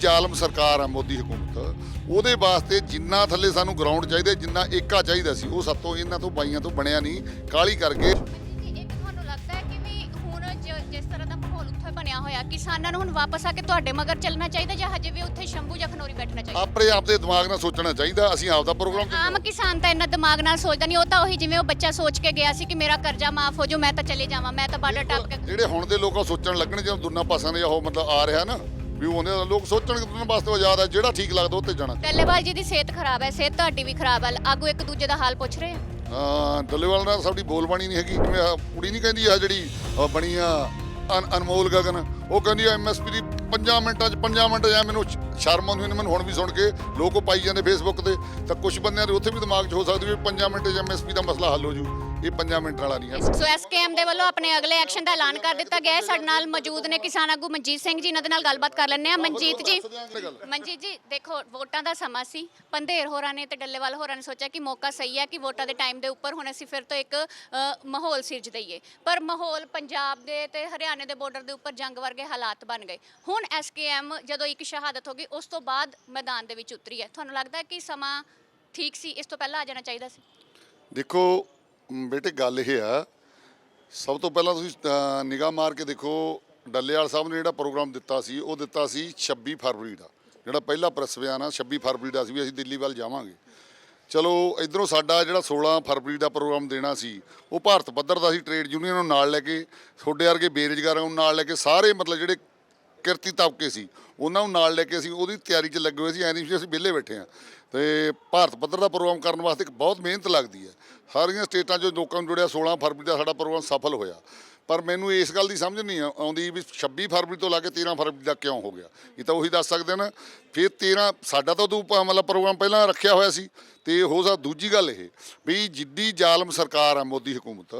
ਜ਼ਾਲਮ ਸਰਕਾਰ ਆ ਮੋਦੀ ਹਕੂਮਤ ਉਹਦੇ ਵਾਸਤੇ ਜਿੰਨਾ ਥੱਲੇ ਸਾਨੂੰ ਗਰਾਊਂਡ ਚਾਹੀਦਾ ਜਿੰਨਾ ਏਕਾ ਚਾਹੀਦਾ ਸੀ ਉਹ ਸਾਤੋਂ ਇਹਨਾਂ ਤੋਂ ਬਾਈਆਂ ਤੋਂ ਬਣਿਆ ਨਹੀਂ ਕਾਲੀ ਕਰਕੇ। ਜੀ ਇੱਕ ਤੁਹਾਨੂੰ ਲੱਗਦਾ ਹੈ ਕਿ ਵੀ ਹੁਣ ਜ- ਜਿਸ ਤਰ੍ਹਾਂ ਦਾ ਮਾਹੌਲ ਉੱਥੇ ਬਣਿਆ ਹੋਇਆ ਕਿਸਾਨਾਂ ਨੂੰ ਹੁਣ ਵਾਪਸ ਆ ਕੇ ਤੁਹਾਡੇ ਮਗਰ ਚੱਲਣਾ ਚਾਹੀਦਾ ਜਾਂ ਹਜੇ ਵੀ ਉੱਥੇ ਸ਼ੰਭੂ ਜਾਂ ਖਨੋਰੀ ਬੈਠਣਾ ਚਾਹੀਦਾ? ਆਪਣੇ ਆਪ ਦੇ ਦਿਮਾਗ ਨਾਲ ਸੋਚਣਾ ਚਾਹੀਦਾ ਅਸੀਂ ਆਪ ਦਾ ਪ੍ਰੋਗਰਾਮ ਆਮ ਕਿਸਾਨ ਤਾਂ ਇੰਨਾ ਦਿਮਾਗ ਨਾਲ ਸੋਚਦਾ ਨਹੀਂ ਉਹ ਤਾਂ ਉਹੀ ਜਿਵੇਂ ਉਹ ਬੱਚਾ ਸੋਚ ਕੇ ਗਿਆ ਸੀ ਕਿ ਮੇਰਾ ਕਰਜ਼ਾ ਮਾਫ ਹੋ ਜਾਊ ਮੈਂ ਤਾਂ ਚਲੇ ਜਾਵਾਂ ਮੈਂ ਤਾਂ ਬਾਰਡਰ ਟੱਪ ਕੇ ਜਿਹੜੇ ਹੁਣ ਦੇ ਲੋਕਾਂ ਸੋਚਣ ਲੱਗਣ ਜਦੋਂ ਦੁਨਾ ਪਾਸਾਂ ਦੇ ਉਹ ਮਤਲਬ ਆ ਰਿਹਾ ਨਾ। ਵੀ ਉਹਨੇ ਲੋਕ ਸੋਚਣ ਕਿ ਉਹਨਾਂ ਵਾਸਤੇ ਆਜ਼ਾਦ ਹੈ ਜਿਹੜਾ ਠੀਕ ਲੱਗਦਾ ਉਹ ਤੇ ਜਾਣਾ ਟੱਲੇਵਾਲ ਜੀ ਦੀ ਸਿਹਤ ਖਰਾਬ ਹੈ ਸਿਹਤ ਤੁਹਾਡੀ ਵੀ ਖਰਾਬ ਹੈ ਆਗੂ ਇੱਕ ਦੂਜੇ ਦਾ ਹਾਲ ਪੁੱਛ ਰਹੇ ਆ। ਹਾਂ ਡੱਲੇਵਾਲ ਨਾਲ ਸਾਡੀ ਬੋਲਬਾਣੀ ਨਹੀਂ ਹੈਗੀ ਜਿਵੇਂ ਆਹ ਕੁੜੀ ਨਹੀਂ ਕਹਿੰਦੀ ਆ ਜਿਹੜੀ ਬਣੀ ਆ ਅਨ- ਅਨਮੋਲ ਗਗਨ ਉਹ ਕਹਿੰਦੀ ਆ ਐਮਐਸਪੀ ਦੀ 5 ਮਿੰਟਾਂ 'ਚ 5 ਮਿੰਟ ਜਾਂ ਮੈਨੂੰ ਸ਼- ਸ਼ਰਮ ਆਉਂਦੀ ਮੈਨੂੰ ਹੁਣ ਵੀ ਸੁਣ ਕੇ ਲੋਕ ਉਹ ਪਾਈ ਜਾਂਦੇ ਫੇਸਬੁੱਕ ਤੇ ਤਾਂ ਕੁਝ ਬੰਦਿਆਂ ਦੇ ਉੱਥੇ ਵੀ ਦਿਮਾਗ 'ਚ ਹੋ ਸਕਦੀ ਵੀ 5 ਮਿੰਟ 'ਚ ਐਮਐਸਪੀ ਦਾ ਮਸਲਾ ਹੱਲ ਹੋ ਜੂ। ਇਹ 5 ਮਿੰਟ ਵਾਲਾ ਨਹੀਂ ਹੈ। ਸੋ ਐਸਕੇਐਮ ਦੇ ਵੱਲੋਂ ਆਪਣੇ ਅਗਲੇ ਐਕਸ਼ਨ ਦਾ ਐਲਾਨ ਕਰ ਦਿੱਤਾ ਗਿਆ ਹੈ। ਸਾਡੇ ਨਾਲ ਮੌਜੂਦ ਨੇ ਕਿਸਾਨ ਆਗੂ ਮਨਜੀਤ ਸਿੰਘ ਜੀ। ਇਹਨਾਂ ਦੇ ਨਾਲ ਗੱਲਬਾਤ ਕਰ ਲੈਂਦੇ ਆ ਮਨਜੀਤ ਜੀ ਮਨਜੀਤ ਜੀ ਦੇਖੋ ਵੋਟਾਂ ਦਾ ਸਮਾਂ ਸੀ। ਪੰਧੇਰ ਹੋਰਾਂ ਨੇ ਤੇ ਡੱਲੇਵਾਲ ਹੋਰਾਂ ਨੇ ਸੋਚਿਆ ਕਿ ਮੌਕਾ ਸਹੀ ਹੈ ਕਿ ਵੋਟਾਂ ਦੇ ਟਾਈਮ ਦੇ ਉੱਪਰ ਹੁਣ ਅਸੀਂ ਫਿਰ ਤੋਂ ਇੱਕ ਮਾਹੌਲ ਸਿਰਜ ਦਈਏ। ਪਰ ਮਾਹੌਲ ਪੰਜਾਬ ਦੇ ਤੇ ਹਰਿਆਣੇ ਦੇ ਬਾਰਡਰ ਦੇ ਉੱਪਰ ਜੰਗ ਵਰਗੇ ਹਾਲਾਤ ਬਣ ਗਏ। ਹੁਣ ਐਸਕੇਐਮ ਜਦੋਂ ਇੱਕ ਸ਼ਹਾਦਤ ਹੋ ਗਈ ਉਸ ਤੋਂ ਬਾਅਦ ਮੈਦਾਨ ਦੇ ਵਿੱਚ ਉਤਰੀ ਹੈ। ਤੁਹਾਨੂੰ ਲੱਗਦਾ ਹੈ ਕਿ ਸਮਾਂ ਠੀਕ ਸੀ? ਇਸ ਤੋਂ ਪਹਿਲਾਂ ਆ ਜਾਣਾ ਚਾਹੀਦਾ ਸੀ? ਦੇਖੋ ਬੇਟੇ ਗੱਲ ਇਹ ਆ, ਸਭ ਤੋਂ ਪਹਿਲਾਂ ਤੁਸੀਂ ਨਿਗਾਹ ਮਾਰ ਕੇ ਦੇਖੋ, ਡੱਲੇਵਾਲ ਸਾਹਿਬ ਨੇ ਜਿਹੜਾ ਪ੍ਰੋਗਰਾਮ ਦਿੱਤਾ ਸੀ, ਉਹ ਦਿੱਤਾ ਸੀ 26 ਫਰਵਰੀ ਦਾ। ਜਿਹੜਾ ਪਹਿਲਾ ਪ੍ਰੈਸ ਬਿਆਨ ਆ 26 ਫਰਵਰੀ ਦਾ ਸੀ ਵੀ ਅਸੀਂ ਦਿੱਲੀ ਵੱਲ ਜਾਵਾਂਗੇ। ਚਲੋ, ਇਧਰੋਂ ਸਾਡਾ ਜਿਹੜਾ 16 ਫਰਵਰੀ ਦਾ ਪ੍ਰੋਗਰਾਮ ਦੇਣਾ ਸੀ, ਉਹ ਭਾਰਤ ਪੱਧਰ ਦਾ ਸੀ, ਟ੍ਰੇਡ ਯੂਨੀਅਨ ਨੂੰ ਨਾਲ ਲੈ ਕੇ, ਤੁਹਾਡੇ ਵਰਗੇ ਬੇਰੁਜ਼ਗਾਰਾਂ ਨੂੰ ਨਾਲ ਲੈ ਕੇ, ਸਾਰੇ ਮਤਲਬ ਜਿਹੜੇ ਕਿਰਤੀ ਤਬਕੇ ਸੀ, ਉਹਨਾਂ ਨੂੰ ਨਾਲ ਲੈ ਕੇ ਅਸੀਂ ਉਹਦੀ ਤਿਆਰੀ 'ਚ ਲੱਗੇ ਹੋਏ ਸੀ, ਐ ਨਹੀਂ ਸੀ ਅਸੀਂ ਵਿਹਲੇ ਬੈਠੇ ਆ ਤੇ ਭਾਰਤ ਪੱਧਰ ਦਾ ਪ੍ਰੋਗਰਾਮ ਕਰਨ ਵਾਸਤੇ ਇੱਕ ਬਹੁਤ ਮਿਹਨਤ ਲੱਗਦੀ ਹੈ। ਸਾਰੀਆਂ ਸਟੇਟਾਂ 'ਚੋਂ ਲੋਕਾਂ ਨੂੰ ਜੁੜਿਆ 16 ਫਰਵਰੀ ਦਾ ਸਾਡਾ ਪ੍ਰੋਗਰਾਮ ਸਫਲ ਹੋਇਆ। ਪਰ ਮੈਨੂੰ ਇਸ ਗੱਲ ਦੀ ਸਮਝ ਨਹੀਂ ਆਉਂਦੀ ਵੀ 26 ਫਰਵਰੀ ਤੋਂ ਲਾ ਕੇ 13 ਫਰਵਰੀ ਤੱਕ ਕਿਉਂ ਹੋ ਗਿਆ? ਇਹ ਤਾਂ ਉਹੀ ਦੱਸ ਸਕਦੇ ਨਾ ਫਿਰ 13 ਸਾਡਾ ਤਾਂ ਉਦੋਂ ਮਤਲਬ ਪ੍ਰੋਗਰਾਮ ਪਹਿਲਾਂ ਰੱਖਿਆ ਹੋਇਆ ਸੀ ਤੇ ਹੋ ਸਕਦਾ ਦੂਜੀ ਗੱਲ ਇਹ ਵੀ ਜਿੱਡੀ ਜ਼ਾਲਮ ਸਰਕਾਰ ਆ ਮੋਦੀ ਹਕੂਮਤ,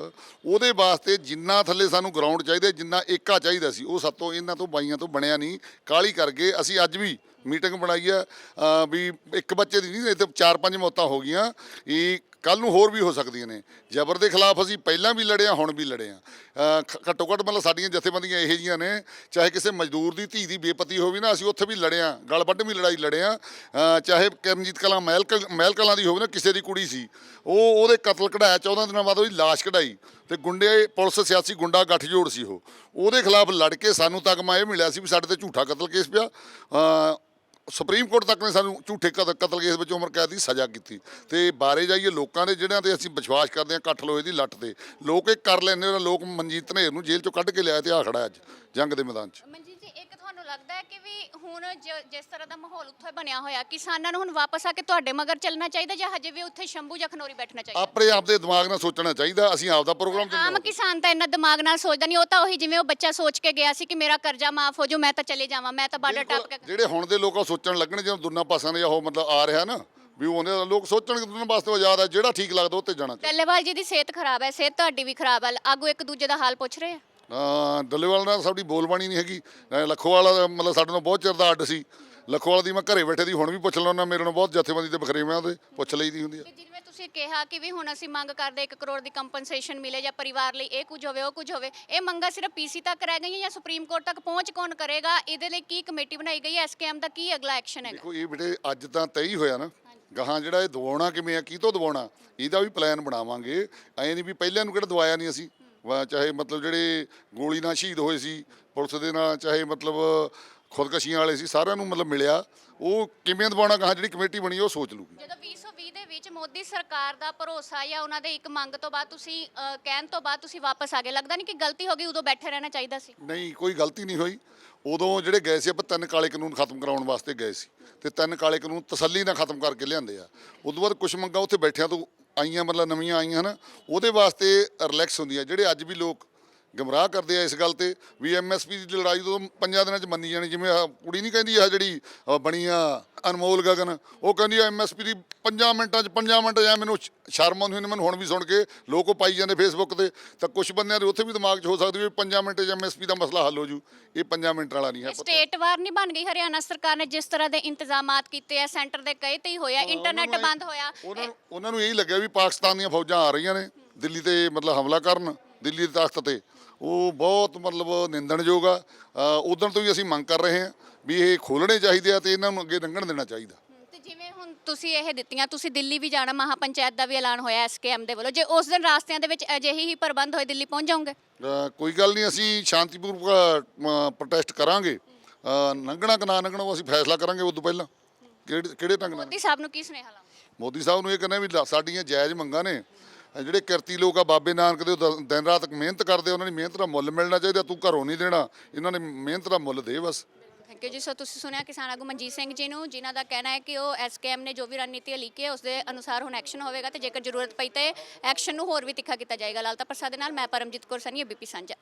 ਉਹਦੇ ਵਾਸਤੇ ਜਿੰਨਾ ਥੱਲੇ ਸਾਨੂੰ ਗਰਾਊਂਡ ਚਾਹੀਦਾ, ਜਿੰਨਾ ਏਕਾ ਚਾਹੀਦਾ ਸੀ, ਉਹ ਸਾਤੋਂ ਇਹਨਾਂ ਤੋਂ ਬਾਈਆਂ ਤੋਂ ਬਣਿਆ ਨਹੀਂ। ਕਾਲੀ ਕਰਕੇ ਅਸੀਂ ਅੱਜ ਵੀ ਮੀਟਿੰਗ ਬਣਾਈ ਆ ਅ, ਵੀ ਇੱਕ ਬੱਚੇ ਦੀ ਨਹੀਂ ਇਹ ਤੇ ਚਾਰ ਪੰਜ ਮੌਤਾਂ ਹੋ ਗਈਆਂ ਇਹ ਕੱਲ ਨੂੰ ਹੋਰ ਵੀ ਹੋ ਸਕਦੀਆਂ ਨੇ। ਜ਼ਬਰ ਦੇ ਖਿਲਾਫ ਅਸੀਂ ਪਹਿਲਾਂ ਵੀ ਲੜਿਆ ਹੁਣ ਵੀ ਲੜੇ ਆ ਘੱਟੋ ਘੱਟ ਮਤਲਬ ਸਾਡੀਆਂ ਜਥੇਬੰਦੀਆਂ ਇਹੋ ਜਿਹੀਆਂ ਨੇ ਚਾਹੇ ਕਿਸੇ ਮਜ਼ਦੂਰ ਦੀ ਧੀ ਦੀ ਬੇਪਤੀ ਹੋਵੇ ਨਾ ਅਸੀਂ ਉੱਥੇ ਵੀ ਲੜਿਆ ਆ ਗਲ ਵੱਢ ਵੀ ਲੜਾਈ ਲੜਿਆ ਅ, ਚਾਹੇ ਕਰਮਜੀਤ ਕਲਾਂ ਮਹਿਲ ਕ- ਮਹਿਲ ਕਲਾਂ ਦੀ ਹੋਵੇ ਨਾ ਕਿਸੇ ਦੀ ਕੁੜੀ ਸੀ ਉਹ ਉਹਦੇ ਕਤਲ ਕਢਾਇਆ 14 ਦਿਨਾਂ ਬਾਅਦ ਉਹਦੀ ਲਾਸ਼ ਕਢਾਈ ਤੇ ਗੁੰਡੇ ਪੁਲਿਸ ਸਿਆਸੀ ਗੁੰਡਾ ਗੱਠਜੋੜ ਸੀ ਉਹ। ਉਹਦੇ ਖਿਲਾਫ ਲੜ ਕੇ ਸਾਨੂੰ ਤੱਕ ਇਹ ਮਿਲਿਆ ਸੀ ਵੀ ਸਾਡੇ ਤੇ ਝੂਠਾ ਕਤਲ ਕੇਸ ਪਿਆ। ਅ, ਸੁਪਰੀਮ ਕੋਰਟ ਤੱਕ ਨੇ ਸਾਨੂੰ ਝੂਠੇ ਕਤਲ ਕਤਲ ਕੇਸ ਵਿੱਚ ਉਮਰ ਕੈਦ ਦੀ ਸਜ਼ਾ ਕੀਤੀ। ਤੇ ਬਾਰੇ ਜਾਈਏ ਲੋਕਾਂ ਦੇ, ਜਿਹੜਿਆਂ ਤੇ ਅਸੀਂ ਵਿਸ਼ਵਾਸ ਕਰਦੇ ਹਾਂ ਇਕੱਠ ਲੋਹੇ ਦੀ ਲੱਟ ਤੇ। ਲੋਕ ਇਹ ਕਰ ਲੈਂਦੇ ਨੇ, ਲੋਕ ਮਨਜੀਤ ਧਨੇਰ ਨੂੰ ਜੇਲ੍ਹ ਚੋਂ ਕੱਢ ਕੇ ਲਿਆ ਤੇ ਆ ਖੜਾ ਅੱਜ, ਜੰਗ ਦੇ ਮੈਦਾਨ 'ਚ ਮਨਜੀਤ ਜੀ ਇੱਕ ਤੁਹਾਨੂੰ ਲੱਗਦਾ ਹੈ ਕਿ ਵੀ ਹੁਣ ਜ- ਜਿਸ ਤਰ੍ਹਾਂ ਦਾ ਮਾਹੌਲ ਉੱਥੇ ਬਣਿਆ ਹੋਇਆ ਕਿਸਾਨਾਂ ਨੂੰ ਹੁਣ ਵਾਪਸ ਆ ਕੇ ਤੁਹਾਡੇ ਮਗਰ ਚੱਲਣਾ ਚਾਹੀਦਾ ਜਾਂ ਹਜੇ ਵੀ ਉੱਥੇ ਸ਼ੰਭੂ ਜਾਂ ਖਨੋਰੀ ਬੈਠਣਾ ਚਾਹੀਦਾ? ਆਪਣੇ ਆਪ ਦੇ ਦਿਮਾਗ ਨਾਲ ਸੋਚਣਾ ਚਾਹੀਦਾ ਅਸੀਂ ਆਪ ਦਾ ਪ੍ਰੋਗਰਾਮ ਆਮ। ਕਿਸਾਨ ਤਾਂ ਇੰਨਾ ਦਿਮਾਗ ਨਾਲ ਸੋਚਦਾ ਨਹੀਂ ਉਹ ਤਾਂ ਉਹੀ ਜਿਵੇਂ ਉਹ ਬੱਚਾ ਸੋਚ ਕੇ ਗਿਆ ਸੀ ਕਿ ਮੇਰਾ ਕਰਜ਼ਾ ਮਾਫ ਹੋ ਜਾਊ ਮੈਂ ਤਾਂ ਚਲੇ ਜਾਵਾਂ ਮੈਂ ਤਾਂ ਬਾਰਡਰ ਟੱਪ ਕੇ ਜਿਹੜੇ ਹੁਣ ਦੇ ਲੋਕਾਂ ਸੋਚਣ ਲੱਗਣ ਜਦੋਂ ਦੁਨਾ ਪਾਸਾਂ ਦੇ ਉਹ ਮਤਲਬ ਆ ਰਿਹਾ ਨਾ ਵੀ ਉਹਨੇ ਲੋਕ ਸੋਚਣ ਕਿ ਉਹਨਾਂ ਵਾਸਤੇ ਆਜ਼ਾਦ ਹੈ ਜਿਹੜਾ ਠੀਕ ਲੱਗਦਾ ਉਹ ਤੇ ਜਾਣਾ ਚਾਹੀਦਾ। ਟੱਲੇਵਾਲ ਜੀ ਦੀ ਸਿਹਤ ਖਰਾਬ ਹੈ ਸਿਹਤ ਤੁਹਾਡੀ ਵੀ ਖਰਾਬ ਹੈ ਆਗੂ ਇੱਕ ਦੂਜੇ ਦਾ ਹਾਲ ਪੁੱਛ ਰਹੇ ਆ? ਹਾਂ ਡੱਲੇਵਾਲ ਨਾਲ ਸਾਡੀ ਬੋਲਬਾਣੀ ਨਹੀਂ ਹੈਗੀ। ਅਹ ਲੱਖੋਵਾਲ ਦਾ ਮਤਲਬ ਸਾਡੇ ਨਾਲ ਬਹੁਤ ਚਿਰ ਦਾ ਅੱਡ ਸੀ। ਲੱਖੋਵਾਲ ਦੀ ਮੈਂ ਘਰੇ ਬੈਠੇ ਦੀ ਹੁਣ ਵੀ ਪੁੱਛ ਲੈਣਾ ਮੇਰੇ ਨਾਲ ਬਹੁਤ ਜਥੇਬੰਦੀ ਤੇ ਬਖਰੇਵੇਂ ਉਹਦੇ ਪੁੱਛ ਲਈਦੀ ਹੁੰਦੀ ਆ। ਜਿਵੇਂ ਤੁਸੀਂ ਕਿਹਾ ਕਿ ਵੀ ਹੁਣ ਅਸੀਂ ਮੰਗ ਕਰਦੇ 1 ਕਰੋੜ ਦੀ ਕੰਪਨਸੇਸ਼ਨ ਮਿਲੇ ਜਾਂ ਪਰਿਵਾਰ ਲਈ ਇਹ ਕੁਝ ਹੋਵੇ ਉਹ ਕੁਝ ਹੋਵੇ ਇਹ ਮੰਗਾਂ ਸਿਰਫ ਪੀਸੀ ਤੱਕ ਰਹਿ ਗਈਆਂ ਜਾਂ ਸੁਪਰੀਮ ਕੋਰਟ ਤੱਕ ਪਹੁੰਚ ਕੌਣ ਕਰੇਗਾ? ਇਹਦੇ ਲਈ ਕੀ ਕਮੇਟੀ ਬਣਾਈ ਗਈ ਹੈ? ਐਸਕੇਐਮ ਦਾ ਕੀ ਅਗਲਾ ਐਕਸ਼ਨ ਹੈਗਾ? ਦੇਖੋ ਇਹ ਬੇਟੇ ਅੱਜ ਤਾਂ ਤੈਅ ਹੀ ਹੋਇਆ ਨਾ। ਗਾਹਾਂ ਜਿਹੜਾ ਇਹ ਦਵਾਉਣਾ ਕਿਵੇਂ ਆ ਕੀ ਤੋਂ ਦਵਾਉਣਾ ਇਹਦਾ ਵੀ ਪਲਾਨ ਬਣਾਵਾਂਗੇ। ਐਂ ਨਹੀਂ ਵੀ ਪਹਿਲਿਆਂ ਨੂੰ ਕਿਹੜਾ ਦਵਾਇਆ ਨਹੀਂ ਅਸੀਂ। ਵਾ ਚਾਹੇ ਮਤਲਬ ਜਿਹੜੇ ਗੋਲੀ ਨਾਲ ਸ਼ਹੀਦ ਹੋਏ ਸੀ ਪੁਲਿਸ ਦੇ ਨਾਲ ਚਾਹੇ ਮਤਲਬ ਖੁਦਕਸ਼ੀਆਂ ਵਾਲੇ ਸੀ ਸਾਰਿਆਂ ਨੂੰ ਮਤਲਬ ਮਿਲਿਆ। ਉਹ ਕਿਵੇਂ ਦਵਾਉਣਾ ਗਾਹਾਂ ਜਿਹੜੀ ਕਮੇਟੀ ਬਣੀ ਉਹ ਸੋਚ ਲੂਗੀ ਜਦੋਂ 2020 ਦੇ ਵਿੱਚ ਮੋਦੀ ਸਰਕਾਰ ਦਾ ਭਰੋਸਾ ਜਾਂ ਉਹਨਾਂ ਦੇ ਇੱਕ ਮੰਗ ਤੋਂ ਬਾਅਦ ਤੁਸੀਂ ਕਹਿਣ ਤੋਂ ਬਾਅਦ ਤੁਸੀਂ ਵਾਪਸ ਆ ਗਏ ਲੱਗਦਾ ਨਹੀਂ ਕਿ ਗਲਤੀ ਹੋ ਗਈ ਉਦੋਂ ਬੈਠੇ ਰਹਿਣਾ ਚਾਹੀਦਾ ਸੀ? ਨਹੀਂ ਕੋਈ ਗਲਤੀ ਨਹੀਂ ਹੋਈ। ਉਦੋਂ ਜਿਹੜੇ ਗਏ ਸੀ ਆਪਾਂ ਤਿੰਨ ਕਾਲੇ ਕਾਨੂੰਨ ਖਤਮ ਕਰਾਉਣ ਵਾਸਤੇ ਗਏ ਸੀ। ਤੇ ਤਿੰਨ ਕਾਲੇ ਕਾਨੂੰਨ ਤਸੱਲੀ ਨਾਲ ਖਤਮ ਕਰਕੇ ਲਿਆਂਦੇ ਆ। ਉਦੋਂ ਬਾਅਦ ਕੁਝ ਮੰਗਾਂ ਉੱਥੇ ਬੈਠਿਆਂ ਤੋਂ ਆਈਆਂ ਮਤਲਬ ਨਵੀਆਂ ਆਈਆਂ ਨਾ ਉਹਦੇ ਵਾਸਤੇ ਰਿਲੈਕਸ ਹੁੰਦੀਆਂ ਜਿਹੜੇ ਅੱਜ ਵੀ ਲੋਕ ਗਮਰਾਹ ਕਰਦੇ ਆ ਇਸ ਗੱਲ ਤੇ ਵੀ ਐਮਐਸਪੀ ਦੀ ਲੜਾਈ ਤੋਂ ਪੰਜਾਂ ਦਿਨਾਂ 'ਚ ਮੰਨੀ ਜਾਣੀ ਜਿਵੇਂ ਆਹ ਕੁੜੀ ਨਹੀਂ ਕਹਿੰਦੀ ਆ ਜਿਹੜੀ ਬਣੀ ਆ ਅਨਮੋਲ ਗਗਨ ਉਹ ਕਹਿੰਦੀ ਆ ਐਮਐਸਪੀ ਦੀ 5 ਮਿੰਟਾਂ 'ਚ 5 ਮਿੰਟ ਜਾਂ ਮੈਨੂੰ ਸ਼- ਸ਼ਰਮ ਆਉਂਦੀ ਨੇ ਮੈਨੂੰ ਹੁਣ ਵੀ ਸੁਣ ਕੇ ਲੋਕ ਉਹ ਪਾਈ ਜਾਂਦੇ ਫੇਸਬੁੱਕ ਤੇ ਤਾਂ ਕੁਝ ਬੰਦਿਆਂ ਦੇ ਉੱਥੇ ਵੀ ਦਿਮਾਗ 'ਚ ਹੋ ਸਕਦੀ ਵੀ 5 ਮਿੰਟ 'ਚ ਐਮਐਸਪੀ ਦਾ ਮਸਲਾ ਹੱਲ ਹੋ ਜੂ ਇਹ 5 ਮਿੰਟ ਵਾਲਾ ਨਹੀਂ ਹੈ ਸਟੇਟ ਵਾਰ ਨਹੀਂ ਬਣ ਗਈ ਹਰਿਆਣਾ ਸਰਕਾਰ ਨੇ ਜਿਸ ਤਰ੍ਹਾਂ ਦੇ ਇੰਤਜ਼ਾਮਾਤ ਕੀਤੇ ਆ ਸੈਂਟਰ ਦੇ ਕਹੇ ਤੇ ਹੀ ਹੋਇਆ ਇੰਟਰਨੈਟ ਬੰਦ ਹੋਇਆ ਉਹਨਾਂ ਨੂੰ ਉਹਨਾਂ ਨੂੰ ਇਹੀ ਲੱਗਿਆ ਵੀ ਪਾਕਿਸਤਾਨ ਦੀਆਂ ਫੌਜਾਂ ਆ ਰਹੀਆਂ ਨੇ ਦਿੱਲੀ ਤੇ ਮਤਲਬ ਹਮਲਾ ਕਰਨ। ਦਿੱਲੀ ਦੇ ਤਖਤ ਤੇ। ਉਹ ਬਹੁਤ ਮਤਲਬ ਨਿੰਦਣਯੋਗ ਆ। ਉਦੋਂ ਤੋਂ ਹੀ ਅਸੀਂ ਮੰਗ ਕਰ ਰਹੇ ਹਾਂ ਵੀ ਇਹ ਖੋਲਣੇ ਚਾਹੀਦੇ ਆ ਤੇ ਇਹਨਾਂ ਨੂੰ ਅੱਗੇ ਲੰਘਣ ਦੇਣਾ ਚਾਹੀਦਾ। ਤੇ ਜਿਵੇਂ ਹੁਣ ਤੁਸੀਂ ਇਹ ਦਿੱਤੀਆਂ ਤੁਸੀਂ ਦਿੱਲੀ ਵੀ ਜਾਣਾ ਮਹਾ ਪੰਚਾਇਤ ਦਾ ਵੀ ਐਲਾਨ ਹੋਇਆ ਐਸਕੇਐਮ ਦੇ ਵੱਲੋਂ। ਜੇ ਉਸ ਦਿਨ ਰਾਸਤਿਆਂ ਦੇ ਵਿੱਚ ਅਜਿਹੀ ਹੀ ਪ੍ਰਬੰਧ ਹੋਏ ਦਿੱਲੀ ਪਹੁੰਚ ਜਾਓਗੇ? ਕੋਈ ਗੱਲ ਨਹੀਂ ਅਸੀਂ ਸ਼ਾਂਤੀਪੂਰਵਕ ਪ੍ਰੋਟੈਸਟ ਕਰਾਂਗੇ। ਲੰਘਣਾ ਕਿ ਨਾ ਲੰਘਣਾ ਉਹ ਅਸੀਂ ਫੈਸਲਾ ਕਰਾਂਗੇ ਉਸ ਤੋਂ ਪਹਿਲਾਂ। ਕਿਹੜੇ ਕਿਹੜੇ ਢੰਗ ਨਾਲ? ਮੋਦੀ ਸਾਹਿਬ ਨੂੰ ਕੀ ਸੁਨੇਹਾ ਲਾਉਂਗੇ ਮੋਦੀ ਸਾਹਿਬ ਨੂੰ ਇਹ ਕਹਿੰਦੇ ਵੀ ਸਾਡੀਆਂ ਜਾਇਜ਼ ਮੰਗਾਂ ਨੇ। ਜਿਹੜੇ ਕਿਰਤੀ ਲੋਕ ਆ, ਬਾਬੇ ਨਾਨਕ ਦੇ, ਉਹ ਦਿਨ ਰਾਤ ਮਿਹਨਤ ਕਰਦੇ ਉਹਨਾਂ ਦੀ ਮਿਹਨਤ ਦਾ ਮੁੱਲ ਮਿਲਣਾ ਚਾਹੀਦਾ, ਤੂੰ ਘਰੋਂ ਨਹੀਂ ਦੇਣਾ। ਇਹਨਾਂ ਨੇ ਮਿਹਨਤ ਦਾ ਮੁੱਲ ਦੇ ਬਸ। ਥੈਂਕ ਯੂ ਜੀ। ਸੋ ਤੁਸੀਂ ਸੁਣਿਆ ਕਿਸਾਨ ਆਗੂ ਮਨਜੀਤ ਸਿੰਘ ਜੀ ਨੂੰ, ਜਿਨ੍ਹਾਂ ਦਾ ਕਹਿਣਾ ਹੈ ਕਿ ਉਹ ਐਸਕੇਐਮ ਨੇ ਜੋ ਵੀ ਰਣਨੀਤੀ ਲਿਖੀ ਹੈ ਉਸ ਦੇ ਅਨੁਸਾਰ ਹੁਣ ਐਕਸ਼ਨ ਹੋਵੇਗਾ ਤੇ ਜੇਕਰ ਜ਼ਰੂਰਤ ਪਈ ਤੇ ਐਕਸ਼ਨ ਨੂੰ ਹੋਰ ਵੀ ਤਿੱਖਾ ਕੀਤਾ ਜਾਏਗਾ। ਲਾਲਤਾ ਪ੍ਰਸਾਦ ਦੇ ਨਾਲ ਮੈਂ ਪਰਮਜੀਤ ਕੌਰ ਸਨੀ ਬੀਪੀ ਸਾਂਝਾ।